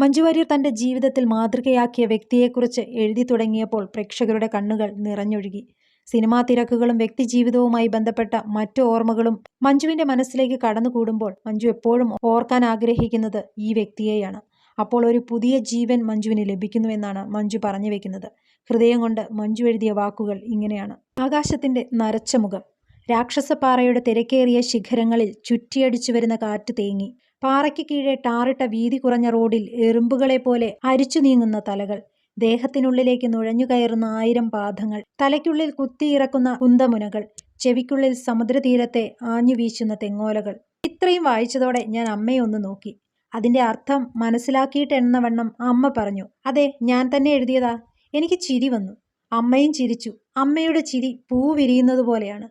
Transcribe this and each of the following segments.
മഞ്ജു വാര്യർ ജീവിതത്തിൽ മാതൃകയാക്കിയ വ്യക്തിയെക്കുറിച്ച് എഴുതി തുടങ്ങിയപ്പോൾ പ്രേക്ഷകരുടെ കണ്ണുകൾ നിറഞ്ഞൊഴുകി. സിനിമാ തിരക്കുകളും വ്യക്തിജീവിതവുമായി ബന്ധപ്പെട്ട മറ്റു ഓർമ്മകളും മഞ്ജുവിന്റെ മനസ്സിലേക്ക് കടന്നുകൂടുമ്പോൾ മഞ്ജു എപ്പോഴും ഓർക്കാൻ ആഗ്രഹിക്കുന്നത് ഈ വ്യക്തിയെയാണ്. അപ്പോൾ ഒരു പുതിയ ജീവൻ മഞ്ജുവിന് ലഭിക്കുന്നുവെന്നാണ് മഞ്ജു പറഞ്ഞു വെക്കുന്നത്. ഹൃദയം കൊണ്ട് മഞ്ജു എഴുതിയ വാക്കുകൾ ഇങ്ങനെയാണ്. ആകാശത്തിന്റെ നരച്ച മുഖം. രാക്ഷസപ്പാറയുടെ തിരക്കേറിയ ശിഖരങ്ങളിൽ ചുറ്റിയടിച്ചു വരുന്ന കാറ്റ് തേങ്ങി. പാറയ്ക്ക് കീഴെ ടാറിട്ട വീതി കുറഞ്ഞ റോഡിൽ എറുമ്പുകളെ പോലെ അരിച്ചു നീങ്ങുന്ന തലകൾ. ദേഹത്തിനുള്ളിലേക്ക് നുഴഞ്ഞു കയറുന്ന ആയിരം പാദങ്ങൾ. തലയ്ക്കുള്ളിൽ കുത്തിയിറക്കുന്ന കുന്തമുനകൾ. ചെവിക്കുള്ളിൽ സമുദ്രതീരത്തെ ആഞ്ഞു വീശുന്ന തെങ്ങോലകൾ. ഇത്രയും വായിച്ചതോടെ ഞാൻ അമ്മയെ ഒന്ന് നോക്കി. അതിന്റെ അർത്ഥം മനസ്സിലാക്കിയിട്ടെന്ന വണ്ണം അമ്മ പറഞ്ഞു. അതെ ഞാൻ തന്നെ എഴുതിയതാ. എനിക്ക് ചിരി വന്നു. അമ്മയും ചിരിച്ചു. അമ്മയുടെ ചിരി പൂ വിരിയുന്നത് പോലെയാണ്.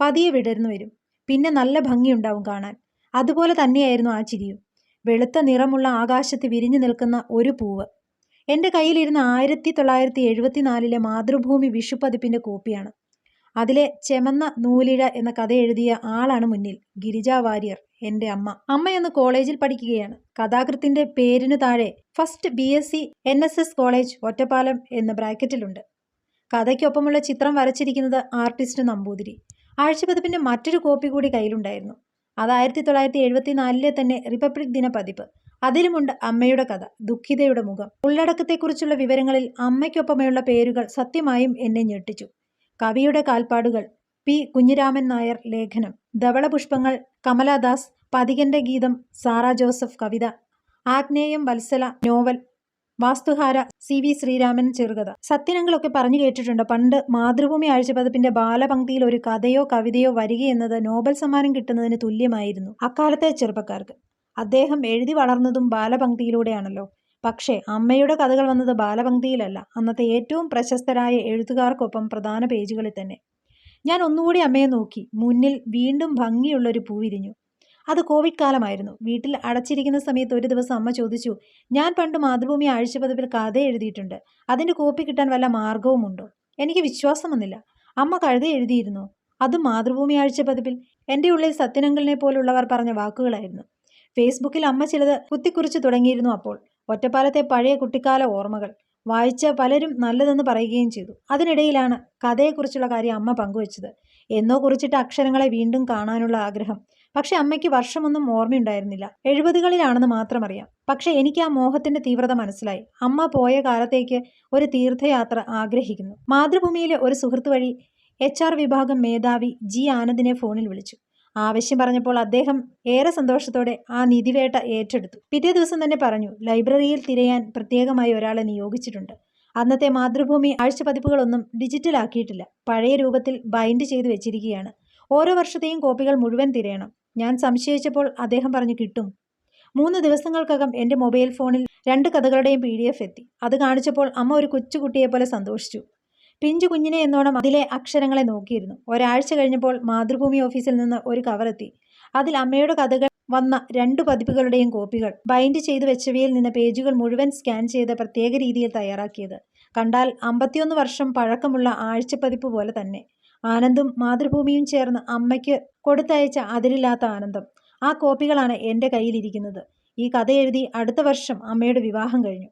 പതിയെ വിടർന്നു വരും. പിന്നെ നല്ല ഭംഗിയുണ്ടാവും കാണാൻ. അതുപോലെ തന്നെയായിരുന്നു ആ ചിരിയും. വെളുത്ത നിറമുള്ള ആകാശത്ത് വിരിഞ്ഞു നിൽക്കുന്ന ഒരു പൂവ്. എന്റെ കയ്യിലിരുന്ന ആയിരത്തി തൊള്ളായിരത്തി എഴുപത്തിനാലിലെ മാതൃഭൂമി വിഷുപ്പതിപ്പിന്റെ കോപ്പിയാണ്. അതിലെ ചെമന്ന നൂലിഴ എന്ന കഥ എഴുതിയ ആളാണ് മുന്നിൽ ഗിരിജ വാര്യർ എന്റെ അമ്മ. അമ്മയൊന്ന് കോളേജിൽ പഠിക്കുകയാണ്. കഥാകൃത്തിന്റെ പേരിനു താഴെ first B S C N S S college Ottapalam എന്ന ബ്രാക്കറ്റിലുണ്ട്. കഥയ്ക്കൊപ്പമുള്ള ചിത്രം വരച്ചിരിക്കുന്നത് ആർട്ടിസ്റ്റ് നമ്പൂതിരി. ആഴ്ചപതിപ്പിന്റെ മറ്റൊരു കോപ്പി കൂടി കയ്യിലുണ്ടായിരുന്നു. അത് ആയിരത്തി തൊള്ളായിരത്തി എഴുപത്തി നാലിലെ തന്നെ റിപ്പബ്ലിക് ദിന പതിപ്പ്. അതിലുമുണ്ട് അമ്മയുടെ കഥ ദുഃഖിതയുടെ മുഖം. ഉള്ളടക്കത്തെക്കുറിച്ചുള്ള വിവരങ്ങളിൽ അമ്മയ്ക്കൊപ്പമുള്ള പേരുകൾ സത്യമായും എന്നെ ഞെട്ടിച്ചു. കവിയുടെ കാൽപ്പാടുകൾ പി. കുഞ്ഞിരാമൻ നായർ ലേഖനം ധവളപുഷ്പങ്ങൾ കമലാദാസ് പതികന്റെ ഗീതം സാറ ജോസഫ് കവിത Agneyam Valsala novel Vasthuhara C V Sreeraman ചെറുകഥ. സത്യനങ്ങളൊക്കെ പറഞ്ഞു കേട്ടിട്ടുണ്ട്. പണ്ട് മാതൃഭൂമി ആഴ്ചപതിപ്പിന്റെ ബാലപംക്തിയിൽ ഒരു കഥയോ കവിതയോ വരികയെന്നത് നോബൽ സമ്മാനം കിട്ടുന്നതിന് തുല്യമായിരുന്നു അക്കാലത്തെ ചെറുപ്പക്കാർക്ക്. അദ്ദേഹം എഴുതി വളർന്നതും ബാലപംക്തിയിലൂടെയാണല്ലോ പക്ഷേ അമ്മയുടെ കഥകൾ വന്നത് ബാലപംക്തിയിലല്ല അന്നത്തെ ഏറ്റവും പ്രശസ്തരായ എഴുത്തുകാർക്കൊപ്പം പ്രധാന പേജുകളിൽ തന്നെ. ഞാൻ ഒന്നുകൂടി അമ്മയെ നോക്കി. മുന്നിൽ വീണ്ടും ഭംഗിയുള്ളൊരു പൂ വിരിഞ്ഞു. അത് കോവിഡ് കാലമായിരുന്നു. വീട്ടിൽ അടച്ചിരിക്കുന്ന സമയത്ത് ഒരു ദിവസം അമ്മ ചോദിച്ചു ഞാൻ പണ്ട് മാതൃഭൂമി ആഴ്ചപതിപ്പിൽ കഥ എഴുതിയിട്ടുണ്ട്. അതിന്റെ കോപ്പി കിട്ടാൻ വല്ല മാർഗവുമുണ്ടോ എനിക്ക് വിശ്വാസം വന്നില്ല. അമ്മ കഴുത എഴുതിയിരുന്നു. അതും മാതൃഭൂമി ആഴ്ചപതിപ്പിൽ എന്റെ ഉള്ളിൽ സത്യനങ്കലിനെ പോലുള്ളവർ പറഞ്ഞ വാക്കുകളായിരുന്നു. ഫേസ്ബുക്കിൽ അമ്മ ചിലത് കുത്തിക്കുറിച്ച് തുടങ്ങിയിരുന്നു അപ്പോൾ. ഒറ്റപ്പാലത്തെ പഴയ കുട്ടിക്കാല ഓർമ്മകൾ. വായിച്ച പലരും നല്ലതെന്ന് പറയുകയും ചെയ്തു. അതിനിടയിലാണ് കഥയെക്കുറിച്ചുള്ള കാര്യം അമ്മ പങ്കുവച്ചത്. എന്നോ കുറിച്ചിട്ട് അക്ഷരങ്ങളെ വീണ്ടും കാണാനുള്ള ആഗ്രഹം. പക്ഷെ അമ്മയ്ക്ക് വർഷമൊന്നും ഓർമ്മയുണ്ടായിരുന്നില്ല. എഴുപതുകളിലാണെന്ന് മാത്രം അറിയാം. പക്ഷെ എനിക്ക് ആ മോഹത്തിന്റെ തീവ്രത മനസ്സിലായി. അമ്മ പോയ കാലത്തേക്ക് ഒരു തീർത്ഥയാത്ര ആഗ്രഹിക്കുന്നു. മാതൃഭൂമിയിലെ ഒരു സുഹൃത്ത് വഴി എച്ച് ആർ വിഭാഗം മേധാവി ജി ആനന്ദിനെ ഫോണിൽ വിളിച്ചു. ആവശ്യം പറഞ്ഞപ്പോൾ അദ്ദേഹം ഏറെ സന്തോഷത്തോടെ ആ നിധിവേട്ട ഏറ്റെടുത്തു. പിറ്റേ ദിവസം തന്നെ പറഞ്ഞു ലൈബ്രറിയിൽ തിരയാൻ പ്രത്യേകമായി ഒരാളെ നിയോഗിച്ചിട്ടുണ്ട്. അന്നത്തെ മാതൃഭൂമി ആഴ്ച ആഴ്ചപതിപ്പുകളൊന്നും ഡിജിറ്റലാക്കിയിട്ടില്ല. പഴയ രൂപത്തിൽ ബൈൻഡ് ചെയ്തു വെച്ചിരിക്കുകയാണ്. ഓരോ വർഷത്തെയും കോപ്പികൾ മുഴുവൻ തിരയണം. ഞാൻ സംശയിച്ചപ്പോൾ അദ്ദേഹം പറഞ്ഞു കിട്ടും. മൂന്ന് ദിവസങ്ങൾക്കകം എന്റെ മൊബൈൽ ഫോണിൽ രണ്ട് കഥകളുടെയും പി എത്തി. അത് കാണിച്ചപ്പോൾ അമ്മ ഒരു കൊച്ചുകുട്ടിയെപ്പോലെ സന്തോഷിച്ചു. പിഞ്ചു കുഞ്ഞിനെ എന്നോണം അതിലെ അക്ഷരങ്ങളെ നോക്കിയിരുന്നു. ഒരാഴ്ച കഴിഞ്ഞപ്പോൾ മാതൃഭൂമി ഓഫീസിൽ നിന്ന് ഒരു കവറെത്തി അതിൽ അമ്മയുടെ കഥകൾ വന്ന രണ്ട് പതിപ്പുകളുടെയും കോപ്പികൾ ബൈൻഡ് ചെയ്തു വെച്ചവയിൽ നിന്ന് പേജുകൾ മുഴുവൻ സ്കാൻ ചെയ്ത് പ്രത്യേക രീതിയിൽ തയ്യാറാക്കിയത്. കണ്ടാൽ അമ്പത്തിയൊന്ന് വർഷം പഴക്കമുള്ള ആഴ്ചപ്പതിപ്പ് പോലെ തന്നെ. ആനന്ദും മാതൃഭൂമിയും ചേർന്ന് അമ്മയ്ക്ക് കൊടുത്തയച്ച അതിരില്ലാത്ത ആനന്ദം. ആ കോപ്പികളാണ് എന്റെ കയ്യിലിരിക്കുന്നത്. ഈ കഥ എഴുതി അടുത്ത വർഷം അമ്മയുടെ വിവാഹം കഴിഞ്ഞു.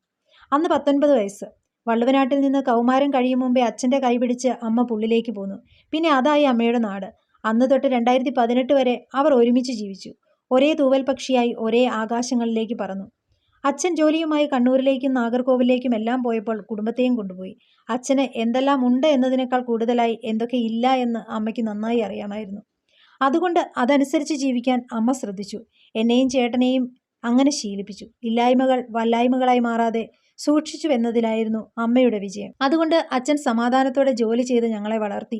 അന്ന് പത്തൊൻപത് വയസ്സ്. വള്ളുവനാട്ടിൽ നിന്ന് കൗമാരം കഴിയും മുമ്പേ അച്ഛന്റെ കൈപിടിച്ച് അമ്മ പുള്ളിലേക്ക് പോന്നു. പിന്നെ അതായി അമ്മയുടെ നാട്. അന്ന് തൊട്ട് രണ്ടായിരത്തി പതിനെട്ട് വരെ അവർ ഒരുമിച്ച് ജീവിച്ചു. ഒരേ തൂവൽ പക്ഷിയായി ഒരേ ആകാശങ്ങളിലേക്ക് പറന്നു. അച്ഛൻ ജോലിയുമായി കണ്ണൂരിലേക്കും നാഗർകോവിലേക്കും എല്ലാം പോയപ്പോൾ കുടുംബത്തെയും കൊണ്ടുപോയി. അച്ഛന് എന്തെല്ലാം ഉണ്ട് എന്നതിനേക്കാൾ കൂടുതലായി എന്തൊക്കെ ഇല്ല എന്ന് അമ്മയ്ക്ക് നന്നായി അറിയാമായിരുന്നു. അതുകൊണ്ട് അതനുസരിച്ച് ജീവിക്കാൻ അമ്മ ശ്രദ്ധിച്ചു. എന്നെയും ചേട്ടനെയും അങ്ങനെ ശീലിപ്പിച്ചു. ഇല്ലായ്മകൾ വല്ലായ്മകളായി മാറാതെ സൂക്ഷിച്ചു എന്നതിലായിരുന്നു അമ്മയുടെ വിജയം. അതുകൊണ്ട് അച്ഛൻ സമാധാനത്തോടെ ജോലി ചെയ്ത് ഞങ്ങളെ വളർത്തി.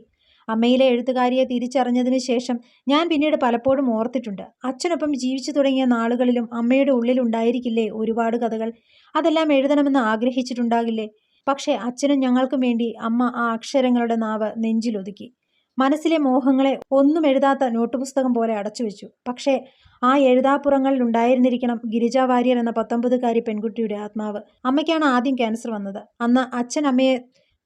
അമ്മയിലെ എഴുത്തുകാരിയെ തിരിച്ചറിഞ്ഞതിന് ശേഷം ഞാൻ പിന്നീട് പലപ്പോഴും ഓർത്തിട്ടുണ്ട്. അച്ഛനൊപ്പം ജീവിച്ചു തുടങ്ങിയ നാളുകളിലും അമ്മയുടെ ഉള്ളിലുണ്ടായിരിക്കില്ലേ ഒരുപാട് കഥകൾ? അതെല്ലാം എഴുതണമെന്ന് ആഗ്രഹിച്ചിട്ടുണ്ടാകില്ലേ? പക്ഷേ അച്ഛനും ഞങ്ങൾക്കും വേണ്ടി അമ്മ ആ അക്ഷരങ്ങളുടെ നാവ് നെഞ്ചിലൊതുക്കി മനസ്സിലെ മോഹങ്ങളെ ഒന്നും എഴുതാത്ത നോട്ട് പുസ്തകം പോലെ അടച്ചു വെച്ചു. പക്ഷേ ആ എഴുതാപ്പുറങ്ങളിൽ ഉണ്ടായിരുന്നിരിക്കണം ഗിരിജ വാര്യർ എന്ന പത്തൊമ്പതുകാരി പെൺകുട്ടിയുടെ ആത്മാവ്. അമ്മയ്ക്കാണ് ആദ്യം ക്യാൻസർ വന്നത്. അന്ന് അച്ഛൻ അമ്മയെ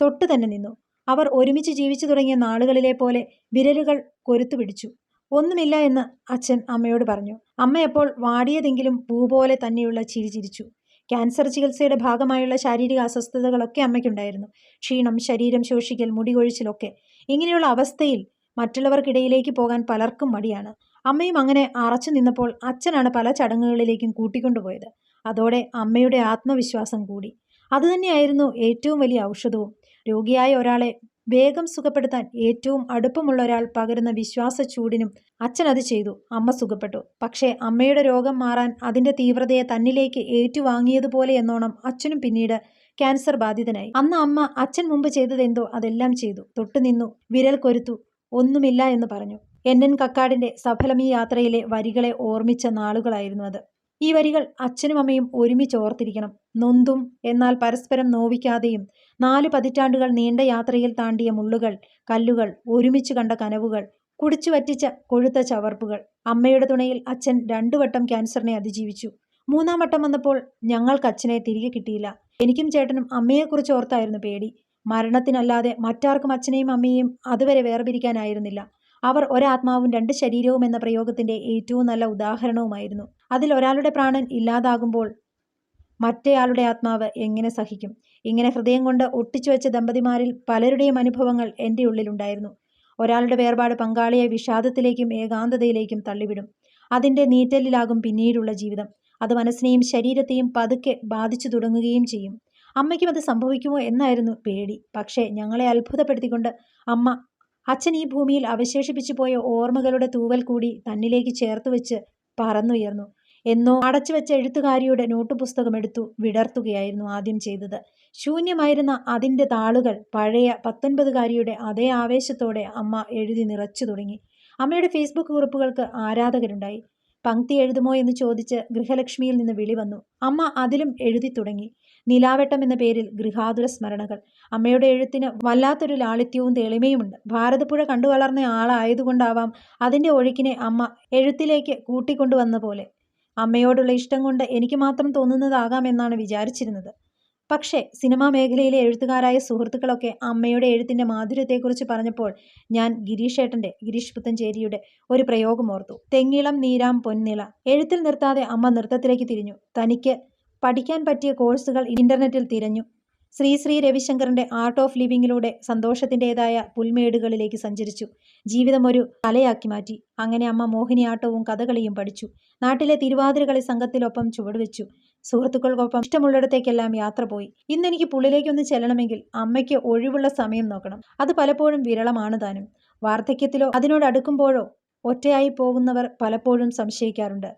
തൊട്ടു തന്നെ നിന്നു. അവർ ഒരുമിച്ച് ജീവിച്ചു തുടങ്ങിയ നാളുകളിലെ പോലെ വിരലുകൾ കൊരുത്തു പിടിച്ചു. ഒന്നുമില്ല എന്ന് അച്ഛൻ അമ്മയോട് പറഞ്ഞു. അമ്മയപ്പോൾ വാടിയതെങ്കിലും പൂ പോലെ തന്നെയുള്ള ചിരി ചിരിച്ചു. ക്യാൻസർ ചികിത്സയുടെ ഭാഗമായുള്ള ശാരീരിക അസ്വസ്ഥതകളൊക്കെ അമ്മയ്ക്കുണ്ടായിരുന്നു. ക്ഷീണം ശരീരം ശോഷിക്കൽ മുടി കൊഴിച്ചിലൊക്കെ ഇങ്ങനെയുള്ള അവസ്ഥയിൽ മറ്റുള്ളവർക്കിടയിലേക്ക് പോകാൻ പലർക്കും മടിയാണ്. അമ്മയും അങ്ങനെ അറച്ചു നിന്നപ്പോൾ അച്ഛനാണ് പല ചടങ്ങുകളിലേക്കും കൂട്ടിക്കൊണ്ടുപോയത്. അതോടെ അമ്മയുടെ ആത്മവിശ്വാസം കൂടി. അതുതന്നെയായിരുന്നു ഏറ്റവും വലിയ ഔഷധവും. രോഗിയായ ഒരാളെ വേഗം സുഖപ്പെടുത്താൻ ഏറ്റവും അടുപ്പമുള്ള ഒരാൾ പകരുന്ന വിശ്വാസ ചൂടിനും അച്ഛൻ അത് ചെയ്തു. അമ്മ സുഖപ്പെട്ടു. പക്ഷേ അമ്മയുടെ രോഗം മാറാൻ അതിന്റെ തീവ്രതയെ തന്നിലേക്ക് ഏറ്റുവാങ്ങിയതുപോലെ എന്നോണം അച്ഛനും പിന്നീട് ക്യാൻസർ ബാധിതനായി. അന്ന് അമ്മ അച്ഛൻ മുമ്പ് ചെയ്തതെന്തോ അതെല്ലാം ചെയ്തു. തൊട്ടുനിന്നു വിരൽ കൊരുത്തു ഒന്നുമില്ല എന്ന് പറഞ്ഞു. എൻ എൻ കക്കാടിന്റെ സഫലമീ യാത്രയിലെ വരികളെ ഓർമ്മിച്ച നാളുകളായിരുന്നു അത്. ഈ വരികൾ അച്ഛനും അമ്മയും ഒരുമിച്ച് ഓർത്തിരിക്കണം. നൊന്തും എന്നാൽ പരസ്പരം നോവിക്കാതെയും നാല് പതിറ്റാണ്ടുകൾ നീണ്ട യാത്രയിൽ താണ്ടിയ മുള്ളുകൾ കല്ലുകൾ ഒരുമിച്ച് കണ്ട കനവുകൾ കുടിച്ചു വറ്റിച്ച കൊഴുത്ത ചവർപ്പുകൾ. അമ്മയുടെ തുണയിൽ അച്ഛൻ രണ്ടു വട്ടം ക്യാൻസറിനെ അതിജീവിച്ചു. മൂന്നാം വട്ടം വന്നപ്പോൾ ഞങ്ങൾക്ക് അച്ഛനെ തിരികെ കിട്ടിയില്ല. എനിക്കും ചേട്ടനും അമ്മയെക്കുറിച്ച് ഓർത്തായിരുന്നു പേടി. മരണത്തിനല്ലാതെ മറ്റാർക്കും അച്ഛനെയും അമ്മയെയും അതുവരെ വേർപിരിക്കാനായിരുന്നില്ല. അവർ ഒരാത്മാവും രണ്ട് ശരീരവും എന്ന പ്രയോഗത്തിന്റെ ഏറ്റവും നല്ല ഉദാഹരണവുമായിരുന്നു. അതിൽ ഒരാളുടെ പ്രാണൻ ഇല്ലാതാകുമ്പോൾ മറ്റേയാളുടെ ആത്മാവ് എങ്ങനെ സഹിക്കും? ഇങ്ങനെ ഹൃദയം കൊണ്ട് ഒട്ടിച്ചു വെച്ച ദമ്പതിമാരിൽ പലരുടെയും അനുഭവങ്ങൾ എന്റെ ഉള്ളിലുണ്ടായിരുന്നു. ഒരാളുടെ വേർപാട് പങ്കാളിയെ വിഷാദത്തിലേക്കും ഏകാന്തതയിലേക്കും തള്ളിവിടും. അതിന്റെ നീറ്റലിലാകും പിന്നീടുള്ള ജീവിതം. അത് മനസ്സിനെയും ശരീരത്തെയും പതുക്കെ ബാധിച്ചു തുടങ്ങുകയും ചെയ്യും. അമ്മയ്ക്കും അത് സംഭവിക്കുമോ എന്നായിരുന്നു പേടി. പക്ഷേ ഞങ്ങളെ അത്ഭുതപ്പെടുത്തിക്കൊണ്ട് അമ്മ അച്ഛൻ ഈ ഭൂമിയിൽ അവശേഷിപ്പിച്ചു പോയ ഓർമ്മകളുടെ തൂവൽ കൂടി തന്നിലേക്ക് ചേർത്ത് വെച്ച് പറന്നുയർന്നു. എന്നോ അടച്ചു വെച്ച എഴുത്തുകാരിയുടെ നോട്ട് പുസ്തകം എടുത്തു വിടർത്തുകയായിരുന്നു ആദ്യം ചെയ്തത്. ശൂന്യമായിരുന്ന അതിന്റെ താളുകൾ പഴയ പത്തൊൻപതുകാരിയുടെ അതേ ആവേശത്തോടെ അമ്മ എഴുതി നിറച്ചു തുടങ്ങി. അമ്മയുടെ ഫേസ്ബുക്ക് കുറിപ്പുകൾക്ക് ആരാധകരുണ്ടായി. പങ്ക്തി എഴുതുമോ എന്ന് ചോദിച്ച് ഗൃഹലക്ഷ്മിയിൽ നിന്ന് വിളി വന്നു. അമ്മ അതിലും എഴുതി തുടങ്ങി. നിലാവട്ടം എന്ന പേരിൽ ഗൃഹാതുര സ്മരണകൾ. അമ്മയുടെ എഴുത്തിന് വല്ലാത്തൊരു ലാളിത്യവും തെളിമയുമുണ്ട്. ഭാരതപ്പുഴ കണ്ടു വളർന്ന ആളായതുകൊണ്ടാവാം അതിന്റെ ഒഴുക്കിനെ അമ്മ എഴുത്തിലേക്ക് കൂട്ടിക്കൊണ്ടുവന്ന പോലെ അമ്മയോടുള്ള ഇഷ്ടം കൊണ്ട് എനിക്ക് മാത്രം തോന്നുന്നതാകാമെന്നാണ് വിചാരിച്ചിരുന്നത്. പക്ഷേ സിനിമാ മേഖലയിലെ എഴുത്തുകാരായ സുഹൃത്തുക്കളൊക്കെ അമ്മയുടെ എഴുത്തിന്റെ മാധുര്യത്തെക്കുറിച്ച് പറഞ്ഞപ്പോൾ ഞാൻ ഗിരീഷേട്ടന്റെ ഗിരീഷ് പുത്തഞ്ചേരിയുടെ ഒരു പ്രയോഗം ഓർത്തു. തെങ്ങിളം നീരാം പൊന്നിള എഴുത്തിൽ നിർത്താതെ അമ്മ നൃത്തത്തിലേക്ക് തിരിഞ്ഞു. തനിക്ക് പഠിക്കാൻ പറ്റിയ കോഴ്സുകൾ ഇന്റർനെറ്റിൽ തിരഞ്ഞു. ശ്രീ ശ്രീ രവിശങ്കറിന്റെ ആർട്ട് ഓഫ് ലിവിങ്ങിലൂടെ സന്തോഷത്തിന്റെതായ പുൽമേടുകളിലേക്ക് സഞ്ചരിച്ചു. ജീവിതം ഒരു കലയാക്കി മാറ്റി. അങ്ങനെ അമ്മ മോഹിനിയാട്ടവും കഥകളിയും പഠിച്ചു. നാട്ടിലെ തിരുവാതിരകളി സംഘത്തിലൊപ്പം ചുവടുവെച്ചു. സുഹൃത്തുക്കൾക്കൊപ്പം ഇഷ്ടമുള്ളിടത്തേക്കെല്ലാം യാത്ര പോയി. ഇന്നെനിക്ക് പുള്ളിലേക്കൊന്ന് ചെല്ലണമെങ്കിൽ അമ്മയ്ക്ക് ഒഴിവുള്ള സമയം നോക്കണം. അത് പലപ്പോഴും വിരളമാണ് താനും. വാർദ്ധക്യത്തിലോ അതിനോട് അടുക്കുമ്പോഴോ ഒറ്റയായി പോകുന്നവർ പലപ്പോഴും സംശയിക്കാറുണ്ട്.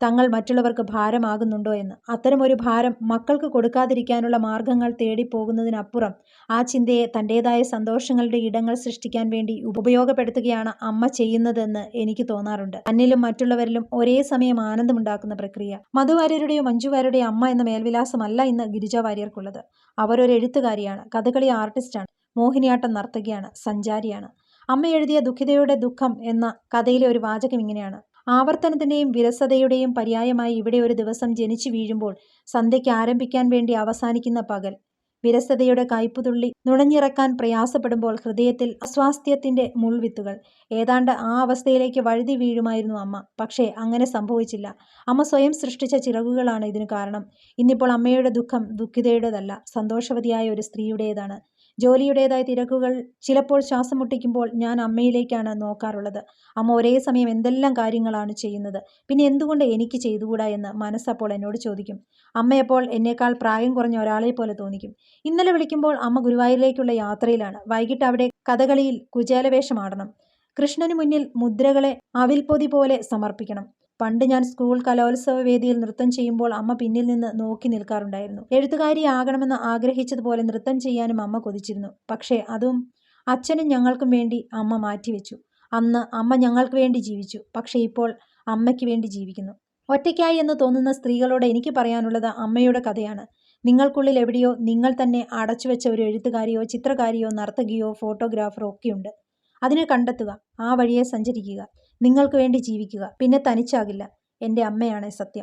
തങ്ങൾ മറ്റുള്ളവർക്ക് ഭാരമാകുന്നുണ്ടോ എന്ന്. അത്തരമൊരു ഭാരം മക്കൾക്ക് കൊടുക്കാതിരിക്കാനുള്ള മാർഗങ്ങൾ തേടിപ്പോകുന്നതിനപ്പുറം ആ ചിന്തയെ തന്റെതായ സന്തോഷങ്ങളുടെ ഇടങ്ങൾ സൃഷ്ടിക്കാൻ വേണ്ടി ഉപയോഗപ്പെടുത്തുകയാണ് അമ്മ ചെയ്യുന്നതെന്ന് എനിക്ക് തോന്നാറുണ്ട്. അന്നിലും മറ്റുള്ളവരിലും ഒരേ സമയം ആനന്ദമുണ്ടാക്കുന്ന പ്രക്രിയ. മധുവാര്യരുടെയോ മഞ്ജുവാര്യരുടെയോ അമ്മ എന്ന മേൽവിലാസമല്ല ഇന്ന് ഗിരിജ വാര്യർക്കുള്ളത് അവരൊരു എഴുത്തുകാരിയാണ് കഥകളി ആർട്ടിസ്റ്റാണ് മോഹിനിയാട്ടം നർത്തകിയാണ് സഞ്ചാരിയാണ്. അമ്മ എഴുതിയ ദുഃഖിതയുടെ ദുഃഖം എന്ന കഥയിലെ ഒരു വാചകം ഇങ്ങനെയാണ്. ആവർത്തനത്തിന്റെയും വിരസതയുടെയും പര്യായമായി ഇവിടെ ഒരു ദിവസം ജനിച്ചു വീഴുമ്പോൾ സന്ധ്യയ്ക്ക് ആരംഭിക്കാൻ വേണ്ടി അവസാനിക്കുന്ന പകൽ. വിരസതയുടെ കയ്പുതുള്ളി നുണഞ്ഞിറക്കാൻ പ്രയാസപ്പെടുമ്പോൾ ഹൃദയത്തിൽ അസ്വാസ്ഥ്യത്തിന്റെ മുൾവിത്തുകൾ. ഏതാണ്ട് ആ അവസ്ഥയിലേക്ക് വഴുതി വീഴുമായിരുന്നു അമ്മ. പക്ഷേ അങ്ങനെ സംഭവിച്ചില്ല. അമ്മ സ്വയം സൃഷ്ടിച്ച ചിറകുകളാണ് ഇതിന് കാരണം. ഇന്നിപ്പോൾ അമ്മയുടെ ദുഃഖം ദുഃഖിതയുടേതല്ല സന്തോഷവതിയായ ഒരു സ്ത്രീയുടേതാണ്. ജോലിയുടേതായ തിരക്കുകൾ ചിലപ്പോൾ ശ്വാസം മുട്ടിക്കുമ്പോൾ ഞാൻ അമ്മയിലേക്കാണ് നോക്കാറുള്ളത്. അമ്മ ഒരേ സമയം എന്തെല്ലാം കാര്യങ്ങളാണ് ചെയ്യുന്നത്? പിന്നെ എന്തുകൊണ്ട് എനിക്ക് ചെയ്തുകൂടാ എന്ന് മനസ്സപ്പോൾ എന്നോട് ചോദിക്കും. അമ്മയപ്പോൾ എന്നേക്കാൾ പ്രായം കുറഞ്ഞ ഒരാളെ പോലെ തോന്നിക്കും. ഇന്നലെ വിളിക്കുമ്പോൾ അമ്മ ഗുരുവായൂരിലേക്കുള്ള യാത്രയിലാണ്. വൈകിട്ട് അവിടെ കഥകളിയിൽ കുചേലവേഷമാടണം കൃഷ്ണന് മുന്നിൽ മുദ്രകളെ അവിൽപ്പൊതി പോലെ സമർപ്പിക്കണം. പണ്ട് ഞാൻ സ്കൂൾ കലോത്സവ വേദിയിൽ നൃത്തം ചെയ്യുമ്പോൾ അമ്മ പിന്നിൽ നിന്ന് നോക്കി നിൽക്കാറുണ്ടായിരുന്നു. എഴുത്തുകാരിയാകണമെന്ന് ആഗ്രഹിച്ചതുപോലെ നൃത്തം ചെയ്യാനും അമ്മ കൊതിച്ചിരുന്നു. പക്ഷേ അതും അച്ഛനും ഞങ്ങൾക്കും വേണ്ടി അമ്മ മാറ്റിവെച്ചു. അന്ന് അമ്മ ഞങ്ങൾക്ക് വേണ്ടി ജീവിച്ചു. പക്ഷേ ഇപ്പോൾ അമ്മയ്ക്ക് വേണ്ടി ജീവിക്കുന്നു. ഒറ്റയ്ക്കായി എന്ന് തോന്നുന്ന സ്ത്രീകളോട് എനിക്ക് പറയാനുള്ളത് അമ്മയുടെ കഥയാണ്. നിങ്ങൾക്കുള്ളിൽ എവിടെയോ നിങ്ങൾ തന്നെ അടച്ചു വെച്ച ഒരു എഴുത്തുകാരിയോ ചിത്രകാരിയോ നർത്തകിയോ ഫോട്ടോഗ്രാഫറോ ഒക്കെയുണ്ട്. അതിനെ കണ്ടെത്തുക ആ വഴിയെ സഞ്ചരിക്കുക. നിങ്ങൾക്ക് വേണ്ടി ജീവിക്കുക. പിന്നെ തനിച്ചാകില്ല. എന്റെ അമ്മയാണ് സത്യം.